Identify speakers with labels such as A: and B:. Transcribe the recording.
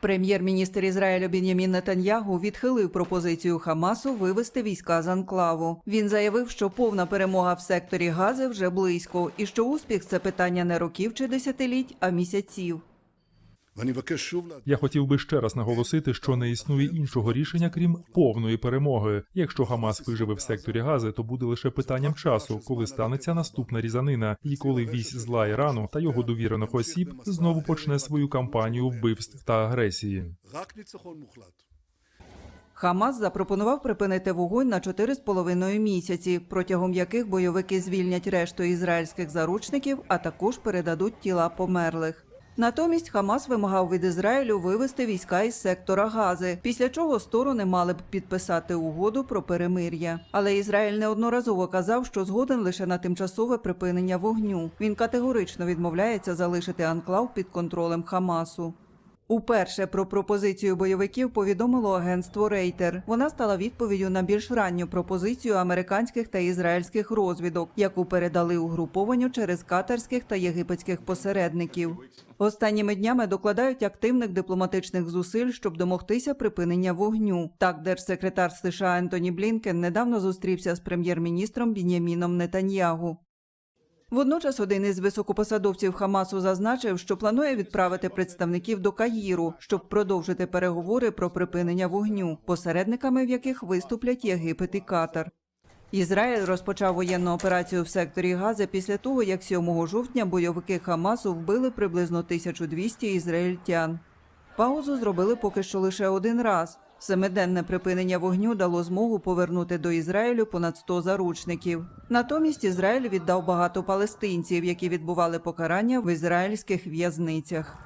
A: Прем'єр-міністр Ізраїлю Бін'ямін Нетаньягу відхилив пропозицію Хамасу вивести війська з анклаву. Він заявив, що повна перемога в секторі Гази вже близько, і що успіх це питання не років чи десятиліть, а місяців.
B: Я хотів би ще раз наголосити, що не існує іншого рішення, крім повної перемоги. Якщо Хамас виживе в секторі Гази, то буде лише питанням часу, коли станеться наступна різанина, і коли вісь зла Ірану та його довірених осіб знову почне свою кампанію вбивств та агресії.
A: Хамас запропонував припинити вогонь на 4,5 місяці, протягом яких бойовики звільнять решту ізраїльських заручників, а також передадуть тіла померлих. Натомість Хамас вимагав від Ізраїлю вивести війська із сектора Гази, після чого сторони мали б підписати угоду про перемир'я. Але Ізраїль неодноразово казав, що згоден лише на тимчасове припинення вогню. Він категорично відмовляється залишити анклав під контролем Хамасу. Уперше про пропозицію бойовиків повідомило агентство Рейтер. Вона стала відповіддю на більш ранню пропозицію американських та ізраїльських розвідок, яку передали угрупованню через катарських та єгипетських посередників. Останніми днями докладають активних дипломатичних зусиль, щоб домогтися припинення вогню. Так, держсекретар США Ентоні Блінкен недавно зустрівся з прем'єр-міністром Бін'яміном Нетаньягу. Водночас один із високопосадовців Хамасу зазначив, що планує відправити представників до Каїру, щоб продовжити переговори про припинення вогню, посередниками в яких виступлять Єгипет і Катар. Ізраїль розпочав воєнну операцію в секторі Гази після того, як 7 жовтня бойовики Хамасу вбили приблизно 1200 ізраїльтян. Паузу зробили поки що лише один раз. Семиденне припинення вогню дало змогу повернути до Ізраїлю понад 100 заручників. Натомість Ізраїль віддав багато палестинців, які відбували покарання в ізраїльських в'язницях.